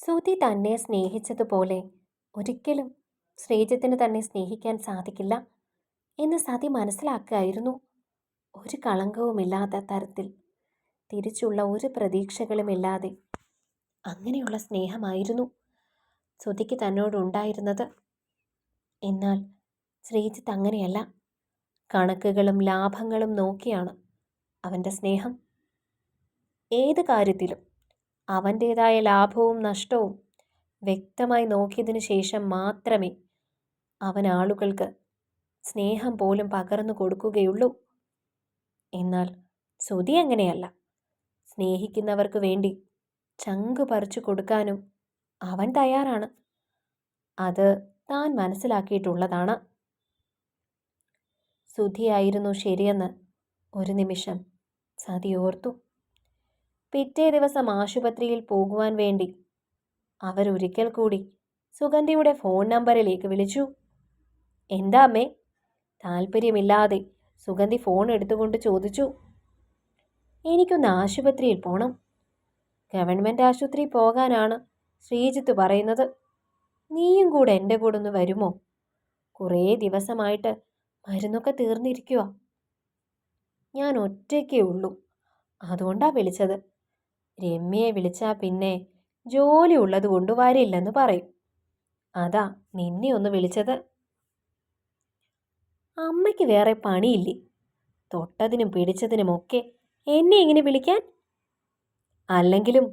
സുധി തന്നെ സ്നേഹിച്ചതുപോലെ ഒരിക്കലും ശ്രീജിത്തിന് തന്നെ സ്നേഹിക്കാൻ സാധിക്കില്ല എന്ന് സതി മനസ്സിലാക്കുകയായിരുന്നു. ഒരു കളങ്കവുമില്ലാത്ത തരത്തിൽ തിരിച്ചുള്ള ഒരു പ്രതീക്ഷകളുമില്ലാതെ അങ്ങനെയുള്ള സ്നേഹമായിരുന്നു ശ്രുതിക്ക് തന്നോടുണ്ടായിരുന്നത്. എന്നാൽ ശ്രീജിത്ത് അങ്ങനെയല്ല. കണക്കുകളും ലാഭങ്ങളും നോക്കിയാണ് അവന്റെ സ്നേഹം. ഏത് കാര്യത്തിലും അവന്റേതായ ലാഭവും നഷ്ടവും വ്യക്തമായി നോക്കിയതിനു ശേഷം മാത്രമേ അവൻ ആളുകൾക്ക് സ്നേഹം പോലും പകർന്നു കൊടുക്കുകയുള്ളൂ. എന്നാൽ ശ്രുതി അങ്ങനെയല്ല. സ്നേഹിക്കുന്നവർക്ക് വേണ്ടി ചങ്ക് പറിച്ചു കൊടുക്കാനും അവൻ തയ്യാറാണ്. അത് താൻ മനസ്സിലാക്കിയിട്ടുള്ളതാണ്. സുധിയായിരുന്നു ശരിയെന്ന് ഒരു നിമിഷം സതി ഓർത്തു. പിറ്റേ ദിവസം ആശുപത്രിയിൽ പോകുവാൻ വേണ്ടി. അവരൊരിക്കൽ കൂടി സുഗന്ധിയുടെ ഫോൺ നമ്പറിലേക്ക് വിളിച്ചു. എന്താ അമ്മേ? താല്പര്യമില്ലാതെ സുഗന്ധി ഫോൺ എടുത്തുകൊണ്ട് ചോദിച്ചു. എനിക്കൊന്ന് ആശുപത്രിയിൽ പോകണം ഗവൺമെന്റ് ആശുപത്രി പോകാനാണ് ശ്രീജിത്ത് പറയുന്നത്. നീയും കൂടെ എന്റെ കൂടെ ഒന്ന് വരുമോ? കുറേ ദിവസമായിട്ട് മരുന്നൊക്കെ തീർന്നിരിക്കുക ഞാൻ ഒറ്റയ്ക്കേ ഉള്ളൂ. അതുകൊണ്ടാണ് വിളിച്ചത്. രമ്യയെ വിളിച്ചാൽ പിന്നെ ജോലി ഉള്ളത് കൊണ്ട് വരില്ലെന്ന് പറയും. അതാ നിന്നെ ഒന്ന് വിളിച്ചത്. അമ്മയ്ക്ക് വേറെ പണിയില്ലേ? തൊട്ടതിനും പിടിച്ചതിനുമൊക്കെ എന്നെ ഇങ്ങനെ വിളിക്കാൻ? അല്ലെങ്കിലും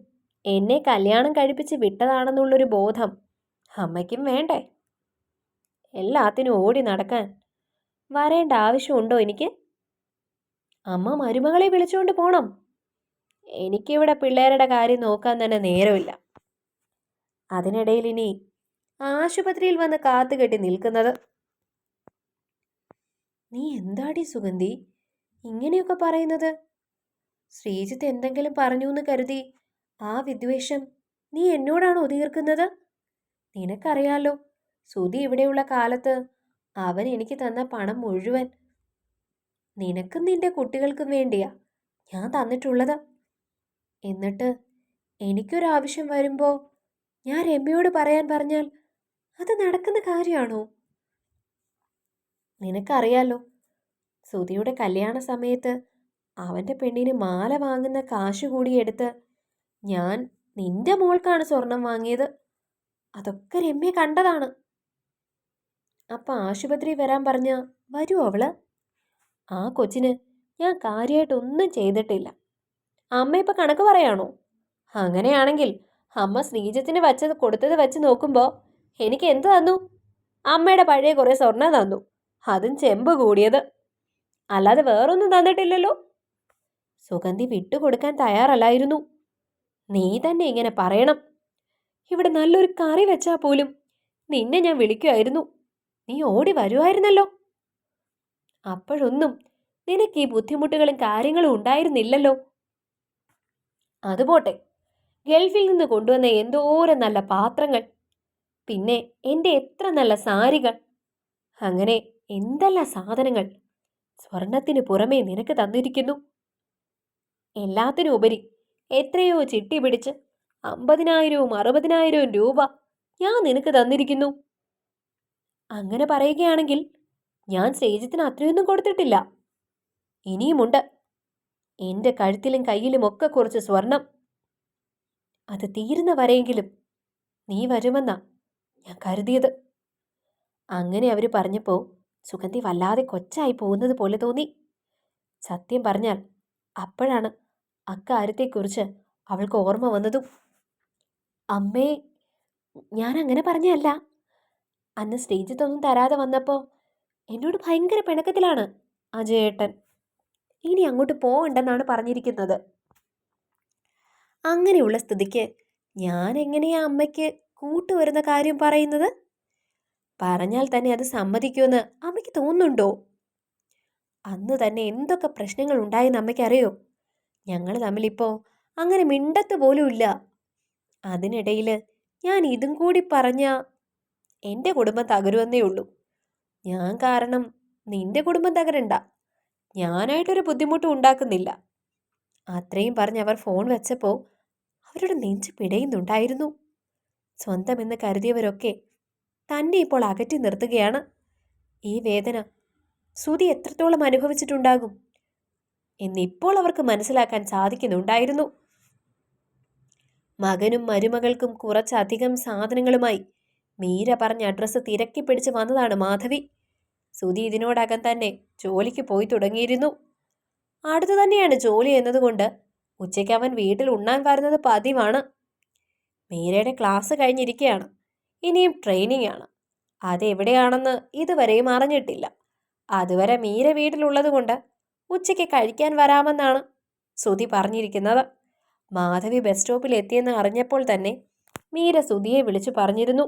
എന്നെ കല്യാണം കഴിപ്പിച്ച് വിട്ടതാണെന്നുള്ളൊരു ബോധം അമ്മയ്ക്കും വേണ്ടേ? എല്ലാത്തിനും ഓടി നടക്കാൻ വരേണ്ട ആവശ്യമുണ്ടോ എനിക്ക്? അമ്മ മരുമകളെ വിളിച്ചുകൊണ്ട് പോണം. എനിക്കിവിടെ പിള്ളേരുടെ കാര്യം നോക്കാൻ തന്നെ നേരമില്ല. അതിനിടയിൽ ഇനി ആശുപത്രിയിൽ വന്ന് കാത്തുകെട്ടി നിൽക്കുന്നത്. നീ എന്താടി സുഗന്ധി? ഇങ്ങനെയൊക്കെ പറയുന്നത്? ശ്രീജിത്ത് എന്തെങ്കിലും പറഞ്ഞു എന്ന് കരുതി ആ വിദ്വേഷം നീ എന്നോടാണ് തീർക്കുന്നത് നിനക്കറിയാലോ സുധി ഇവിടെയുള്ള കാലത്ത് അവൻ എനിക്ക് തന്ന പണം മുഴുവൻ നിനക്കും നിന്റെ കുട്ടികൾക്കും വേണ്ടിയാ ഞാൻ തന്നിട്ടുള്ളത്. എന്നിട്ട് എനിക്കൊരാവശ്യം വരുമ്പോൾ ഞാൻ രമ്യയോട് പറയാൻ പറഞ്ഞാൽ അത് നടക്കുന്ന കാര്യമാണോ നിനക്കറിയാലോ സുധിയുടെ കല്യാണ സമയത്ത് അവന്റെ പെണ്ണിന് മാല വാങ്ങുന്ന കാശ് കൂടി എടുത്ത് ഞാൻ നിന്റെ മോൾക്കാണ് സ്വർണം വാങ്ങിയത്. അതൊക്കെ രമ്യ കണ്ടതാണ്. അപ്പം ആശുപത്രി വരാൻ പറഞ്ഞ വരൂ അവൾ. ആ കൊച്ചിന് ഞാൻ കാര്യമായിട്ടൊന്നും ചെയ്തിട്ടില്ല. അമ്മ ഇപ്പം കണക്ക് പറയാണോ? അങ്ങനെയാണെങ്കിൽ അമ്മ ശ്രീജത്തിന് വച്ചത് കൊടുത്തത് വെച്ച് നോക്കുമ്പോൾ എനിക്ക് എന്ത് തന്നു? അമ്മയുടെ പഴയ കുറേ സ്വർണം തന്നു. അതും ചെമ്പ് കൂടിയത്. അല്ലാതെ വേറൊന്നും തന്നിട്ടില്ലല്ലോ. സുഗന്ധി വിട്ടുകൊടുക്കാൻ തയ്യാറല്ലായിരുന്നു. നീ തന്നെ ഇങ്ങനെ പറയണം. ഇവിടെ നല്ലൊരു കറി വെച്ചാ പോലും നിന്നെ ഞാൻ വിളിക്കുമായിരുന്നു. നീ ഓടി വരുമായിരുന്നല്ലോ. അപ്പോഴൊന്നും നിനക്ക് ഈ ബുദ്ധിമുട്ടുകളും കാര്യങ്ങളും ഉണ്ടായിരുന്നില്ലല്ലോ. അതുപോട്ടെ ഗൾഫിൽ നിന്ന് കൊണ്ടുവന്ന എന്തോരം നല്ല പാത്രങ്ങൾ. പിന്നെ എന്റെ എത്ര നല്ല സാരികൾ. അങ്ങനെ എന്തെല്ലാം സാധനങ്ങൾ. സ്വർണത്തിന് പുറമേ നിനക്ക് തന്നിരിക്കുന്നു. എല്ലാത്തിനും ഉപരി എത്രയോ ചിട്ടി പിടിച്ച് അമ്പതിനായിരവും അറുപതിനായിരവും രൂപ ഞാൻ നിനക്ക് തന്നിരിക്കുന്നു. അങ്ങനെ പറയുകയാണെങ്കിൽ ഞാൻ ശ്രീജിത്തിന് അത്രയൊന്നും കൊടുത്തിട്ടില്ല. ഇനിയുമുണ്ട് എന്റെ കഴുത്തിലും കയ്യിലും ഒക്കെ കുറച്ച് സ്വർണം. അത് തീരുന്ന വരെയെങ്കിലും നീ വരുമെന്നാ ഞാൻ കരുതിയത്. അങ്ങനെ അവർ പറഞ്ഞപ്പോൾ സുഗന്ധി വല്ലാതെ കൊച്ചായി പോകുന്നത് പോലെ തോന്നി. സത്യം പറഞ്ഞാൽ അപ്പോഴാണ് അക്കാര്യത്തെക്കുറിച്ച് അവൾക്ക് ഓർമ്മ വന്നതും. അമ്മേ ഞാൻ അങ്ങനെ പറഞ്ഞല്ല അന്ന് സ്റ്റേജിത്തൊന്നും തരാതെ വന്നപ്പോൾ എന്നോട് ഭയങ്കര പിണക്കത്തിലാണ് അജയേട്ടൻ ഇനി അങ്ങോട്ട് പോകണ്ടെന്നാണ് പറഞ്ഞിരിക്കുന്നത്. അങ്ങനെയുള്ള സ്ഥിതിക്ക് ഞാൻ എങ്ങനെയാ അമ്മയ്ക്ക് കൂട്ടുവരുന്ന കാര്യം പറയുന്നത്? പറഞ്ഞാൽ തന്നെ അത് സമ്മതിക്കുമെന്ന് അമ്മയ്ക്ക് തോന്നുന്നുണ്ടോ? അന്ന് തന്നെ എന്തൊക്കെ പ്രശ്നങ്ങൾ ഉണ്ടായെന്ന് അമ്മയ്ക്കറിയോ? ഞങ്ങൾ തമ്മിലിപ്പോൾ അങ്ങനെ മിണ്ടത്ത് പോലുമില്ല. അതിനിടയിൽ ഞാൻ ഇതും കൂടി പറഞ്ഞ എന്റെ കുടുംബം തകരുമെന്നേ ഉള്ളൂ. ഞാൻ കാരണം നിന്റെ കുടുംബം തകരണ്ട. ഞാനായിട്ടൊരു ബുദ്ധിമുട്ടും ഉണ്ടാക്കുന്നില്ല. അത്രയും പറഞ്ഞ് അവർ ഫോൺ വെച്ചപ്പോൾ അവരുടെ നെഞ്ച് പിടയുന്നുണ്ടായിരുന്നു. സ്വന്തമെന്ന് കരുതിയവരൊക്കെ തന്നെ ഇപ്പോൾ അകറ്റി നിർത്തുകയാണ്. ഈ വേദന സുതി എത്രത്തോളം അനുഭവിച്ചിട്ടുണ്ടാകും എന്നിപ്പോൾ അവർക്ക് മനസ്സിലാക്കാൻ സാധിക്കുന്നുണ്ടായിരുന്നു. മകനും മരുമകൾക്കും കുറച്ചധികം സാധനങ്ങളുമായി മീര പറഞ്ഞ അഡ്രസ്സ് തിരക്കി പിടിച്ച് വന്നതാണ് മാധവി. സുധി ഇതിനോടകം തന്നെ ജോലിക്ക് പോയി തുടങ്ങിയിരുന്നു. അടുത്തു തന്നെയാണ് ജോലി എന്നതുകൊണ്ട് ഉച്ചയ്ക്ക് അവൻ വീട്ടിൽ ഉണ്ണാൻ വരുന്നത് പതിവാണ്. മീരയുടെ ക്ലാസ് കഴിഞ്ഞിരിക്കുകയാണ് ഇനിയും ട്രെയിനിങ് ആണ് അതെവിടെയാണെന്ന് ഇതുവരെയും അറിഞ്ഞിട്ടില്ല. അതുവരെ മീര വീട്ടിലുള്ളത് കൊണ്ട് ഉച്ചയ്ക്ക് കഴിക്കാൻ വരാമെന്നാണ് സുധി പറഞ്ഞിരിക്കുന്നത്. മാധവി ബസ് സ്റ്റോപ്പിൽ എത്തിയെന്ന് അറിഞ്ഞപ്പോൾ തന്നെ മീര സുധിയെ വിളിച്ചു പറഞ്ഞിരുന്നു.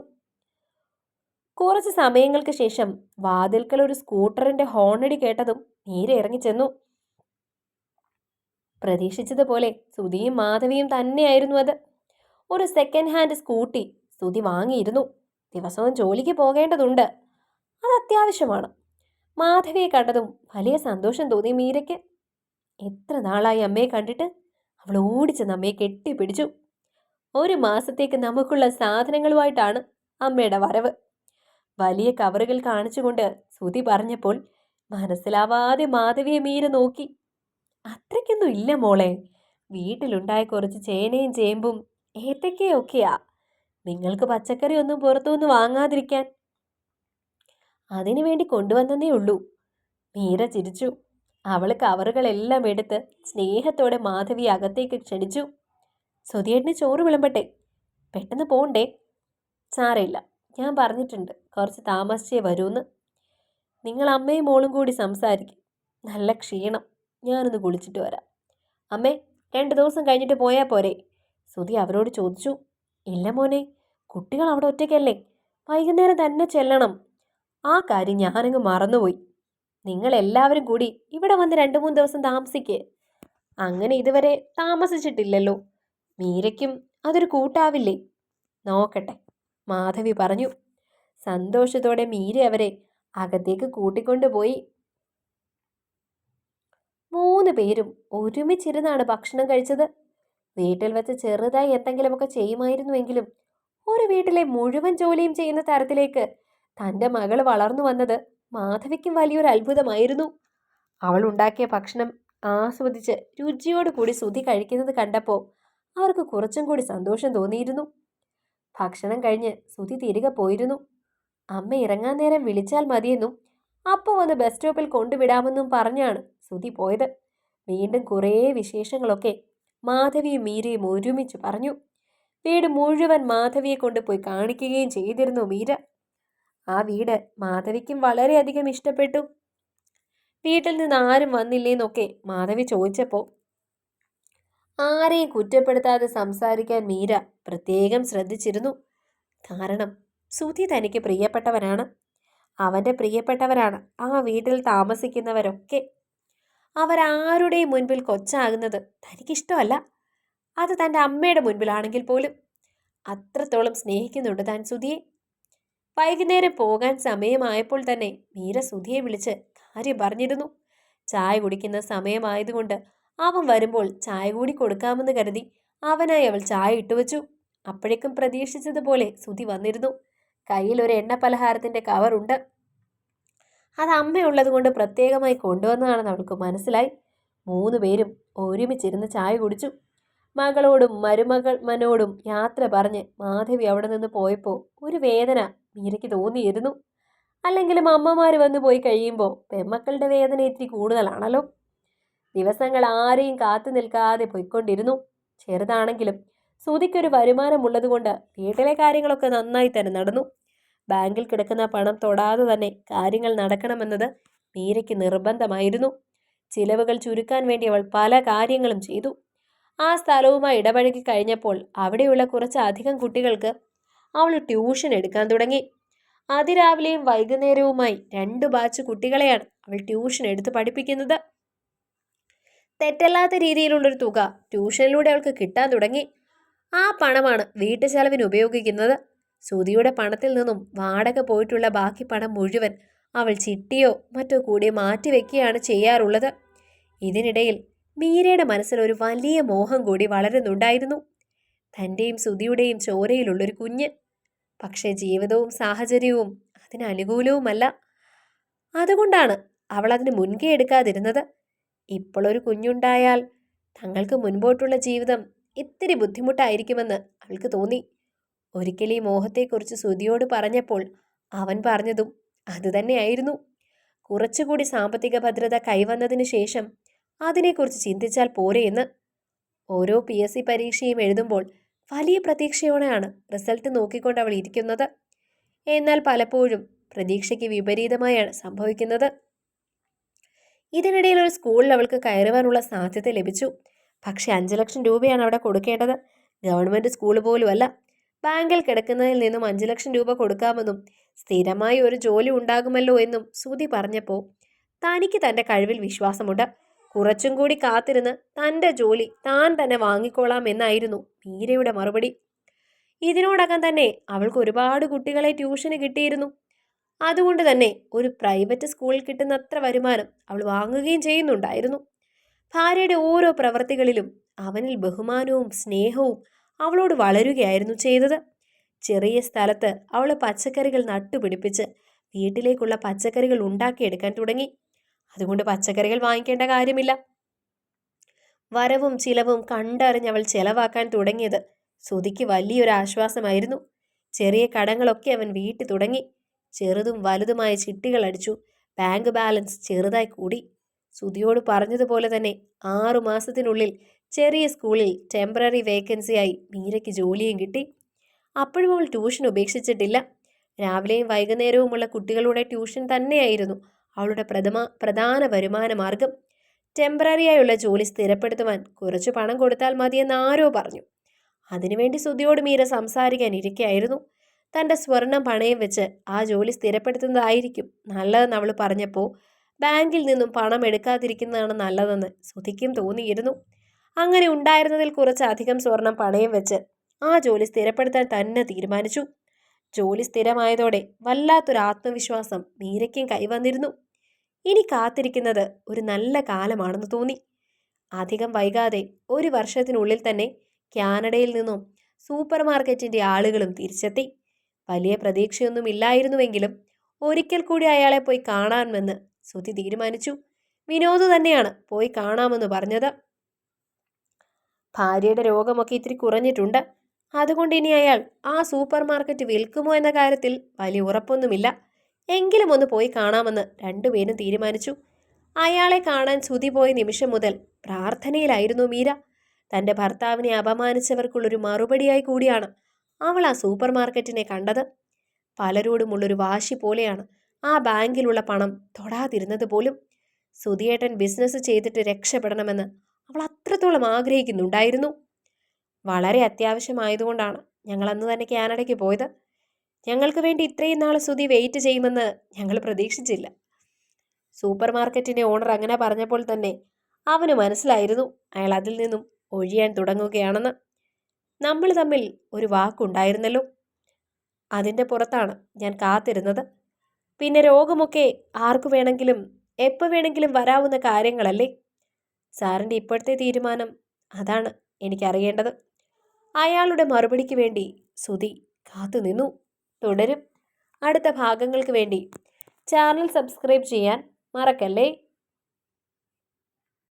കുറച്ച് സമയങ്ങൾക്ക് ശേഷം വാതിൽക്കൽ ഒരു സ്കൂട്ടറിന്റെ ഹോണടി കേട്ടതും നേരെ ഇറങ്ങിച്ചെന്നു പ്രതീക്ഷിച്ചതുപോലെ സുധിയും മാധവിയും തന്നെയായിരുന്നു അത്. ഒരു സെക്കൻഡ് ഹാൻഡ് സ്കൂട്ടി സുധി വാങ്ങിയിരുന്നു. ദിവസവും ജോലിക്ക് പോകേണ്ടതുണ്ട്. അത് അത്യാവശ്യമാണ്. മാധവിയെ കണ്ടതും വലിയ സന്തോഷം തോന്നി മീരയ്ക്ക്. എത്ര നാളായി അമ്മയെ കണ്ടിട്ട്? അവൾ ഓടിച്ചെന്ന് അമ്മയെ കെട്ടിപ്പിടിച്ചു. ഒരു മാസത്തേക്ക് നമുക്കുള്ള സാധനങ്ങളുമായിട്ടാണ് അമ്മയുടെ വരവ്. വലിയ കവറുകൾ കാണിച്ചുകൊണ്ട് സുതി പറഞ്ഞപ്പോൾ മനസ്സിലാവാതെ മാധവിയെ മീര നോക്കി. അത്രയ്ക്കൊന്നും ഇല്ല മോളെ. വീട്ടിലുണ്ടായ കുറച്ച് ചേനയും ചേമ്പും ഏത്തക്കയൊക്കെയാ. നിങ്ങൾക്ക് പച്ചക്കറി ഒന്നും പുറത്തുനിന്ന് വാങ്ങാതിരിക്കാൻ. അതിനുവേണ്ടി കൊണ്ടുവന്നതേ ഉള്ളൂ. മീര ചിരിച്ചു. അവൾ കവറുകളെല്ലാം എടുത്ത് സ്നേഹത്തോടെ മാധവി അകത്തേക്ക് ക്ഷണിച്ചു. സുധിയേട്ടന് ചോറ് വിളമ്പട്ടെ. പെട്ടെന്ന് പോണ്ടേ? സാരയില്ല ഞാൻ പറഞ്ഞിട്ടുണ്ട് കുറച്ച് താമസിച്ചേ വരൂന്ന്. നിങ്ങൾ അമ്മയും മോളും കൂടി സംസാരിക്കും. നല്ല ക്ഷീണം. ഞാനൊന്ന് കുളിച്ചിട്ട് വരാം. അമ്മേ രണ്ട് ദിവസം കഴിഞ്ഞിട്ട് പോയാൽ പോരെ. സുധി അവരോട് ചോദിച്ചു ഇല്ല മോനെ കുട്ടികൾ അവിടെ ഒറ്റയ്ക്കല്ലേ? വൈകുന്നേരം തന്നെ ചെല്ലണം. ആ കാര്യം ഞാനങ്ങ് മറന്നുപോയി. നിങ്ങൾ എല്ലാവരും കൂടി ഇവിടെ വന്ന് രണ്ട് മൂന്ന് ദിവസം താമസിക്കേ. അങ്ങനെ ഇതുവരെ താമസിച്ചിട്ടില്ലല്ലോ. മീരയ്ക്കും അതൊരു കൂട്ടാവില്ലേ? നോക്കട്ടെ. മാധവി പറഞ്ഞു. സന്തോഷത്തോടെ മീര അവരെ അകത്തേക്ക് കൂട്ടിക്കൊണ്ടുപോയി. മൂന്ന് പേരും ഒരുമിച്ചിരുന്നാണ് ഭക്ഷണം കഴിച്ചത്. വീട്ടിൽ വെച്ച് ചെറുതായി എന്തെങ്കിലുമൊക്കെ ചെയ്യുമായിരുന്നുവെങ്കിലും ഒരു വീട്ടിലെ മുഴുവൻ ജോലിയും ചെയ്യുന്ന തരത്തിലേക്ക് തന്റെ മകൾ വളർന്നു വന്നത് മാധവിക്കും വലിയൊരു അത്ഭുതമായിരുന്നു. അവൾ ഉണ്ടാക്കിയ ഭക്ഷണം ആസ്വദിച്ച് രുചിയോടുകൂടി കൂടി സുധി കഴിക്കുന്നത് കണ്ടപ്പോൾ അവർക്ക് കുറച്ചും കൂടി സന്തോഷം തോന്നിയിരുന്നു. ഭക്ഷണം കഴിഞ്ഞ് സുധി തിരികെ പോയിരുന്നു. അമ്മ ഇറങ്ങാൻ നേരം വിളിച്ചാൽ മതിയെന്നും അപ്പോൾ വന്ന് ബസ് സ്റ്റോപ്പിൽ കൊണ്ടുവിടാമെന്നും പറഞ്ഞാണ് സുധി പോയത്. വീണ്ടും കുറേ വിശേഷങ്ങളൊക്കെ മാധവിയും മീരയും ഒരുമിച്ച് പറഞ്ഞു. വീട് മുഴുവൻ മാധവിയെ കൊണ്ടുപോയി കാണിക്കുകയും ചെയ്തിരുന്നു മീര. ആ വീട് മാധവിക്കും വളരെയധികം ഇഷ്ടപ്പെട്ടു. വീട്ടിൽ നിന്ന് ആരും വന്നില്ലേന്നൊക്കെ മാധവി ചോദിച്ചപ്പോൾ ആരെയും കുറ്റപ്പെടുത്താതെ സംസാരിക്കാൻ മീര പ്രത്യേകം ശ്രദ്ധിച്ചിരുന്നു. കാരണം സുധി തനിക്ക് പ്രിയപ്പെട്ടവനാണ്. അവന്റെ പ്രിയപ്പെട്ടവരാണ് ആ വീട്ടിൽ താമസിക്കുന്നവരൊക്കെ. അവരാരുടെയും മുൻപിൽ കൊച്ചാകുന്നത് തനിക്കിഷ്ടമല്ല. അത് തന്റെ അമ്മയുടെ മുൻപിലാണെങ്കിൽ പോലും. അത്രത്തോളം സ്നേഹിക്കുന്നുണ്ട് താൻ സുധിയെ വൈകുന്നേരം പോകാൻ സമയമായപ്പോൾ തന്നെ മീര സുധിയെ വിളിച്ച് കാര്യം പറഞ്ഞിരുന്നു. ചായ കുടിക്കുന്ന സമയമായതുകൊണ്ട് അവൻ വരുമ്പോൾ ചായ കൂടി കൊടുക്കാമെന്ന് കരുതി അവനായി അവൾ ചായ ഇട്ടുവച്ചു അപ്പോഴേക്കും പ്രതീക്ഷിച്ചതുപോലെ സുധി വന്നിരുന്നു. കയ്യിൽ ഒരു എണ്ണ പലഹാരത്തിന്റെ കവറുണ്ട് അത് അമ്മയുള്ളത് കൊണ്ട് പ്രത്യേകമായി കൊണ്ടുവന്നതാണെന്ന് അവൾക്ക് മനസ്സിലായി. മൂന്ന് പേരും ഒരുമിച്ചിരുന്ന് ചായ കുടിച്ചു. മകളോടും മരുമകൾ മനോടും യാത്ര പറഞ്ഞ് മാധവി അവിടെ നിന്ന് പോയപ്പോൾ ഒരു വേദന മീരയ്ക്ക് തോന്നിയിരുന്നു. അല്ലെങ്കിലും അമ്മമാർ വന്നു പോയി കഴിയുമ്പോൾ പെമ്മക്കളുടെ വേദന ഇത്തിരി കൂടുതലാണല്ലോ. ദിവസങ്ങൾ ആരെയും കാത്തു നിൽക്കാതെ പോയിക്കൊണ്ടിരുന്നു. ചെറുതാണെങ്കിലും സുതിക്കൊരു വരുമാനമുള്ളതുകൊണ്ട് വീട്ടിലെ കാര്യങ്ങളൊക്കെ നന്നായി തന്നെ നടന്നു. ബാങ്കിൽ കിടക്കുന്ന പണം തൊടാതെ തന്നെ കാര്യങ്ങൾ നടക്കണമെന്നത് മീരയ്ക്ക് നിർബന്ധമായിരുന്നു. ചിലവുകൾ ചുരുക്കാൻ വേണ്ടി അവൾ പല കാര്യങ്ങളും ചെയ്തു. ആ സ്ഥലവുമായി ഇടപഴകി കഴിഞ്ഞപ്പോൾ അവിടെയുള്ള കുറച്ച് അധികം കുട്ടികൾക്ക് അവൾ ട്യൂഷൻ എടുക്കാൻ തുടങ്ങി. അതിരാവിലെയും വൈകുന്നേരവുമായി രണ്ട് ബാച്ച് കുട്ടികളെയാണ് അവൾ ട്യൂഷൻ എടുത്ത് പഠിപ്പിക്കുന്നത്. തെറ്റല്ലാത്ത രീതിയിലുള്ളൊരു തുക ട്യൂഷനിലൂടെ അവൾക്ക് കിട്ടാൻ തുടങ്ങി. ആ പണമാണ് വീട്ടു ചെലവിന് ഉപയോഗിക്കുന്നത്. സുതിയുടെ പണത്തിൽ നിന്നും വാടക പോയിട്ടുള്ള ബാക്കി പണം മുഴുവൻ അവൾ ചിട്ടിയോ മറ്റോ കൂടി മാറ്റിവെക്കുകയാണ് ചെയ്യാറുള്ളത്. ഇതിനിടയിൽ മീരയുടെ മനസ്സിൽ ഒരു വലിയ മോഹം കൂടി വളരുന്നുണ്ടായിരുന്നു. തന്റെയും സുധിയുടെയും ചോരയിലുള്ളൊരു കുഞ്ഞ്. പക്ഷേ ജീവിതവും സാഹചര്യവും അതിന് അനുകൂലവുമല്ല. അതുകൊണ്ടാണ് അവൾ അതിന് മുൻകൈ എടുക്കാതിരുന്നത്. ഇപ്പോൾ ഒരു കുഞ്ഞുണ്ടായാൽ തങ്ങൾക്ക് മുൻപോട്ടുള്ള ജീവിതം ഇത്തിരി ബുദ്ധിമുട്ടായിരിക്കുമെന്ന് അവൾക്ക് തോന്നി. ഒരിക്കൽ ഈ മോഹത്തെക്കുറിച്ച് സുധിയോട് പറഞ്ഞപ്പോൾ അവൻ പറഞ്ഞതും അതുതന്നെയായിരുന്നു. കുറച്ചുകൂടി സാമ്പത്തിക ഭദ്രത കൈവന്നതിന് ശേഷം അതിനെക്കുറിച്ച് ചിന്തിച്ചാൽ പോരെയെന്ന് ഓരോ പി. എസ്. സി. പരീക്ഷയും എഴുതുമ്പോൾ വലിയ പ്രതീക്ഷയോടെയാണ് റിസൾട്ട് നോക്കിക്കൊണ്ട് അവൾ ഇരിക്കുന്നത്. എന്നാൽ പലപ്പോഴും പ്രതീക്ഷയ്ക്ക് വിപരീതമായാണ് സംഭവിക്കുന്നത്. ഇതിനിടയിൽ ഒരു സ്കൂളിൽ അവൾക്ക് കയറുവാനുള്ള സാധ്യത ലഭിച്ചു. പക്ഷേ അഞ്ച് ലക്ഷം രൂപയാണ് അവിടെ കൊടുക്കേണ്ടത്. ഗവൺമെന്റ് സ്കൂൾ പോലുമല്ല. ബാങ്കിൽ കിടക്കുന്നതിൽ നിന്നും അഞ്ച് ലക്ഷം രൂപ കൊടുക്കാമെന്നും സ്ഥിരമായി ഒരു ജോലി ഉണ്ടാകുമല്ലോ എന്നും സുതി പറഞ്ഞപ്പോൾ തനിക്ക് തന്റെ കഴിവിൽ വിശ്വാസമുണ്ട്. കുറച്ചും കൂടി കാത്തിരുന്ന് തന്റെ ജോലി താൻ തന്നെ വാങ്ങിക്കോളാം എന്നായിരുന്നു മീരയുടെ മറുപടി. ഇതിനോടകം തന്നെ അവൾക്ക് ഒരുപാട് കുട്ടികളെ ട്യൂഷന് കിട്ടിയിരുന്നു. അതുകൊണ്ട് തന്നെ ഒരു പ്രൈവറ്റ് സ്കൂളിൽ കിട്ടുന്ന അത്ര വരുമാനം അവൾ വാങ്ങുകയും ചെയ്യുന്നുണ്ടായിരുന്നു. ഭാര്യയുടെ ഓരോ പ്രവൃത്തികളിലും അവനിൽ ബഹുമാനവും സ്നേഹവും അവളോട് വളരുകയായിരുന്നു ചെയ്തത്. ചെറിയ സ്ഥലത്ത് അവൾ പച്ചക്കറികൾ നട്ടുപിടിപ്പിച്ച് വീട്ടിലേക്കുള്ള പച്ചക്കറികൾ ഉണ്ടാക്കിയെടുക്കാൻ തുടങ്ങി. അതുകൊണ്ട് പച്ചക്കറികൾ വാങ്ങിക്കേണ്ട കാര്യമില്ല. വരവും ചിലവും കണ്ടറിഞ്ഞ് അവൾ ചെലവാക്കാൻ തുടങ്ങിയത് ശ്രുതിക്ക് വലിയൊരു ആശ്വാസമായിരുന്നു ചെറിയ കടങ്ങളൊക്കെ അവൻ വീട്ടി തുടങ്ങി. ചെറുതും വലുതുമായ ചിട്ടികൾ അടിച്ചു. ബാങ്ക് ബാലൻസ് ചെറുതായി കൂടി. സുധിയോട് പറഞ്ഞതുപോലെ തന്നെ ആറു മാസത്തിനുള്ളിൽ ചെറിയ സ്കൂളിൽ ടെമ്പററി വേക്കൻസിയായി മീരയ്ക്ക് ജോലിയും കിട്ടി. അപ്പോഴും അവൾ ട്യൂഷൻ ഉപേക്ഷിച്ചിട്ടില്ല. രാവിലെയും വൈകുന്നേരവുമുള്ള കുട്ടികളുടെ ട്യൂഷൻ തന്നെയായിരുന്നു അവളുടെ പ്രഥമ പ്രധാന വരുമാന മാർഗം. ടെമ്പററിയായുള്ള ജോലി സ്ഥിരപ്പെടുത്തുവാൻ കുറച്ച് പണം കൊടുത്താൽ മതിയെന്ന് ആരോ പറഞ്ഞു. അതിനുവേണ്ടി സുധിയോട് മീര സംസാരിക്കാൻ ഇരിക്കുകയായിരുന്നു തന്റെ സ്വർണം പണയം വെച്ച് ആ ജോലി സ്ഥിരപ്പെടുത്തുന്നതായിരിക്കും. നല്ലതെന്ന് അവൾ പറഞ്ഞപ്പോൾ ബാങ്കിൽ നിന്നും പണം എടുക്കാതിരിക്കുന്നതാണ് നല്ലതെന്ന് സുധിക്കും തോന്നിയിരുന്നു. അങ്ങനെ ഉണ്ടായിരുന്നതിൽ കുറച്ചധികം സ്വർണം പണയം വെച്ച് ആ ജോലി സ്ഥിരപ്പെടുത്താൻ തന്നെ തീരുമാനിച്ചു. ജോലി സ്ഥിരമായതോടെ വല്ലാത്തൊരു ആത്മവിശ്വാസം മീരയ്ക്കും കൈവന്നിരുന്നു. ഇനി കാത്തിരിക്കുന്നത് ഒരു നല്ല കാലമാണെന്ന് തോന്നി. അധികം വൈകാതെ ഒരു വർഷത്തിനുള്ളിൽ തന്നെ കാനഡയിൽ നിന്നും സൂപ്പർ മാർക്കറ്റിന്റെ ആളുകളും തിരിച്ചെത്തി. വലിയ പ്രതീക്ഷയൊന്നും ഇല്ലായിരുന്നുവെങ്കിലും ഒരിക്കൽ കൂടി അയാളെ പോയി കാണാമെന്ന് ശ്രുതി തീരുമാനിച്ചു. വിനോദ് തന്നെയാണ് പോയി കാണാമെന്ന് പറഞ്ഞത്. ഭാര്യയുടെ രോഗമൊക്കെ ഇത്തിരി കുറഞ്ഞിട്ടുണ്ട്. അതുകൊണ്ട് ഇനി അയാൾ ആ സൂപ്പർ മാർക്കറ്റ് വിൽക്കുമോ എന്ന കാര്യത്തിൽ വലിയ ഉറപ്പൊന്നുമില്ല. എങ്കിലും ഒന്ന് പോയി കാണാമെന്ന് രണ്ടുപേരും തീരുമാനിച്ചു. അയാളെ കാണാൻ ശ്രുതി പോയ നിമിഷം മുതൽ പ്രാർത്ഥനയിലായിരുന്നു മീര. തന്റെ ഭർത്താവിനെ അപമാനിച്ചവർക്കുള്ളൊരു മറുപടിയായി കൂടിയാണ് അവൾ ആ സൂപ്പർ മാർക്കറ്റിനെ കണ്ടത്. പലരോടുമുള്ളൊരു വാശി പോലെയാണ് ആ ബാങ്കിലുള്ള പണം തൊടാതിരുന്നത് പോലും. സുധിയേട്ടൻ ബിസിനസ് ചെയ്തിട്ട് രക്ഷപ്പെടണമെന്ന് അവൾ അത്രത്തോളം ആഗ്രഹിക്കുന്നുണ്ടായിരുന്നു. വളരെ അത്യാവശ്യമായതുകൊണ്ടാണ് ഞങ്ങൾ അന്ന് തന്നെ കാനഡയ്ക്ക് പോയത്. ഞങ്ങൾക്ക് വേണ്ടി ഇത്രയും നാൾ സുധി വെയിറ്റ് ചെയ്യുമെന്ന് ഞങ്ങൾ പ്രതീക്ഷിച്ചില്ല. സൂപ്പർ മാർക്കറ്റിന്റെ ഓണർ അങ്ങനെ പറഞ്ഞപ്പോൾ തന്നെ അവന് മനസ്സിലായിരുന്നു അയാൾ അതിൽ നിന്നും ഒഴിയാൻ തുടങ്ങുകയാണെന്ന്. നമ്മൾ തമ്മിൽ ഒരു വാക്കുണ്ടായിരുന്നല്ലോ. അതിന്റെ പുറത്താണ് ഞാൻ കാത്തിരുന്നത്. പിന്നെ രോഗമൊക്കെ ആർക്കു വേണമെങ്കിലും എപ്പോൾ വേണമെങ്കിലും വരാവുന്ന കാര്യങ്ങളല്ലേ? സാറിന്റെ ഇപ്പോഴത്തെ തീരുമാനം അതാണ് എനിക്കറിയേണ്ടത്. അയാളുടെ മറുപടിക്ക് വേണ്ടി സുധി കാത്തുനിന്നു തുടരും. അടുത്ത ഭാഗങ്ങൾക്ക് വേണ്ടി ചാനൽ സബ്സ്ക്രൈബ് ചെയ്യാൻ മറക്കല്ലേ?